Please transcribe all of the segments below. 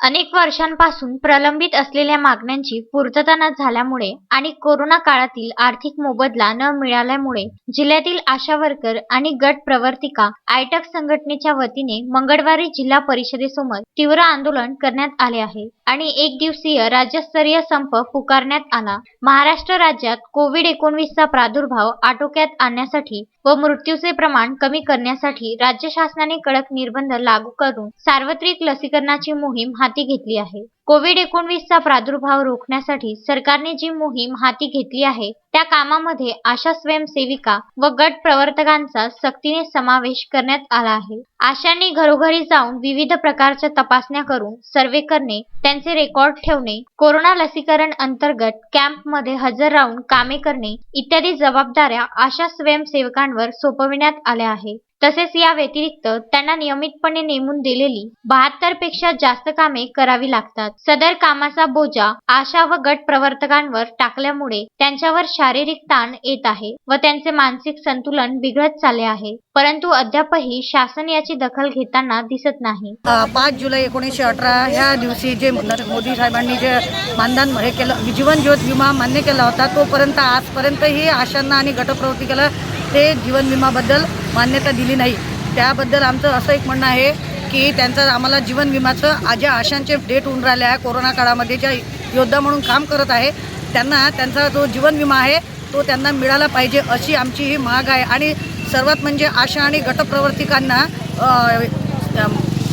अनेक वर्षांपासून प्रलंबित असलेल्या मागण्यांची पूर्तता न झाल्यामुळे आणि कोरोना काळातील आर्थिक मोबदला न मिळाल्यामुळे जिल्ह्यातील आशा वर्कर आणि गट प्रवर्तिका आयटक संघटनेच्या वतीने मंगळवारी जिल्हा परिषदेसमोर तीव्र आंदोलन करण्यात आले आहे आणि एक दिवसीय राज्यस्तरीय संप पुकारण्यात आला. महाराष्ट्र राज्यात कोविड एकोणवीसचा प्रादुर्भाव आटोक्यात आणण्यासाठी व मृत्यूचे प्रमाण कमी करण्यासाठी राज्य शासनाने कडक निर्बंध लागू करून सार्वत्रिक लसीकरणाची मोहीम हाती घेतली आहे. कोविड एकोणवीसचा प्रादुर्भाव रोखण्यासाठी सरकारने जी मोहीम हाती घेतली आहे त्या कामामध्ये आशा स्वयंसेविका व गट प्रवर्तकांचा सक्तीने समावेश करण्यात आला आहे. आशांनी घरोघरी जाऊन विविध प्रकारच्या तपासण्या करून सर्वे करणे त्यांचे रेकॉर्ड ठेवणे कोरोना लसीकरण अंतर्गत कॅम्पमध्ये हजर राहून कामे करणे इत्यादी जबाबदाऱ्या आशा स्वयंसेवकांवर सोपविण्यात आल्या आहे तसेच या व्यतिरिक्त त्यांना नियमितपणे नेमून दिलेली बहात्तरपेक्षा जास्त कामे करावी लागतात. सदर कामाचा बोजा आशा व गट प्रवर्तकांवर टाकल्यामुळे त्यांच्यावर शारीरिक ताण येत आहे व त्यांचे मानसिक संतुलन बिघडत चालले आहे. परंतु अद्यापही शासन याची दखल घेताना दिसत नाही. पाच जुलै एकोणीसशे अठरा ह्या दिवशी जे मोदी साहेबांनी जे मानधन हे केलं जीवन ज्योत विमा मान्य केला होता तोपर्यंत आजपर्यंतही आशांना आणि गटप्रवृत्तिकेला ते जीवन विमाबद्दल मान्यता दिली नाही. त्याबद्दल आमचं असं एक म्हणणं आहे की त्यांचं आम्हाला जीवन विमाचं ज्या आशांचे डेट होऊन राहिले आहे. कोरोना काळामध्ये ज्या योद्धा म्हणून काम करत आहे त्यांना त्यांचा जो जीवन विमा आहे तो त्यांना मिळाला पाहिजे अशी आमची ही माग आहे. आणि सर्वात म्हणजे आशा आणि गटप्रवर्तिकांना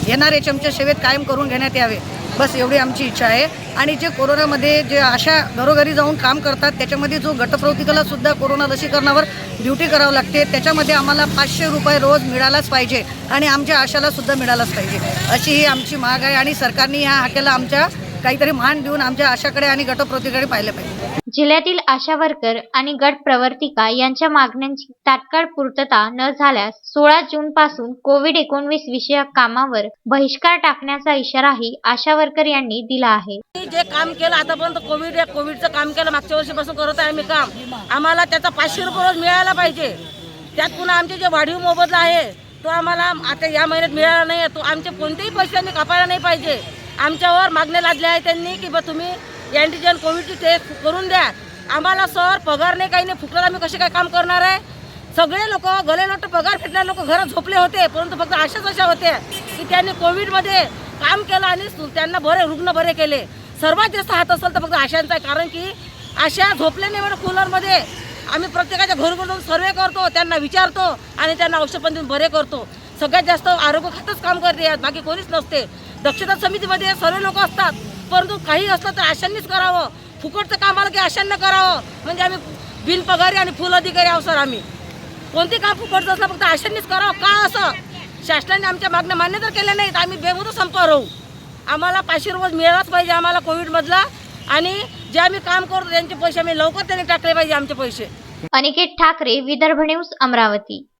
एन आर एच एमच्या सेवेत कायम करून घेण्यात यावे. बस एवढी आमची इच्छा आहे. आणि जे कोरोनामध्ये जे अशा घरोघरी जाऊन काम करतात त्याच्यामध्ये जो गटप्रवृत्तिकाला सुद्धा कोरोना लसीकरणावर ड्युटी करावं लागते त्याच्यामध्ये आम्हाला पाचशे रुपये रोज मिळालाच पाहिजे आणि आमच्या आशाला सुद्धा मिळालाच पाहिजे. अशी ही आमची माग आहे आणि सरकारने ह्या हाकेला आमच्या काहीतरी मान देऊन आमच्या आशाकडे आणि गटप्रवृत्तीकडे पाहिलं पाहिजे. जिल्ह्यातील आशा वर्कर आणि गट प्रवर्तिका यांच्या मागण्यांची तात्काळ पूर्तता न झाल्यास सोळा जून पासून कोविड एकोणवीस विषयक कामावर बहिष्कार टाकण्याचा इशाराही आशा वर्कर यांनी दिला आहे. मी जे काम केलं आतापर्यंत कोविड या कोविडचं काम केलं मागच्या वर्षीपासून करत आहे मी काम. आम्हाला त्याचा पाचशे रुपये रोज मिळायला पाहिजे. त्यात पुन्हा आमचे जे वाढीव मोबदला आहे तो आम्हाला आता या महिन्यात मिळाला नाही तो आमचे कोणतेही पैसे त्यांनी कापायला नाही पाहिजे. आमच्यावर मागण्या लादल्या आहे त्यांनी की बा तुम्ही अँटीजन कोविडची टेस्ट करून द्या. आम्हाला सर पगार नाही काही नाही. फुकट आम्ही कसे काय काम करणार आहे? सगळे लोक गले लोट पगार भेटणारे लोक घरात झोपले होते परंतु फक्त अशाच अशा होत्या की त्यांनी कोविडमध्ये काम केलं आणि त्यांना बरे रुग्ण बरे केले. सर्वात जास्त हात असेल तर फक्त आशांचा आहे कारण की आशा झोपले नाही म्हणून कूलरमध्ये आम्ही प्रत्येकाच्या घरोघरून सर्वे करतो त्यांना विचारतो आणि त्यांना औषध पण देऊन बरे करतो. सगळ्यात जास्त आरोग्य खातच काम करते यात बाकी कोणीच नसते. दक्षता समितीमध्ये सर्व लोक असतात. परंतु काही असलं तर आशांनीच करावं. फुकटचं काम आलं की आशांना करावं. म्हणजे आम्ही बिनपगारी आणि फुल अधिकारी आहोत सर आम्ही. कोणते काम फुकटचं असलं फक्त आशांनीच करावं. का असं? शासनाने आमच्या मागण्या मान्य तर केल्या नाहीत. आम्ही बेमुदत संपावर राहू आम्हाला पाचशे रुपये मिळालाच पाहिजे आम्हाला कोविडमधला. आणि जे आम्ही काम करतो त्यांचे पैसे आम्ही लवकर त्यांनी टाकले पाहिजे आमचे पैसे. अनिकेत ठाकरे विदर्भ न्यूज अमरावती.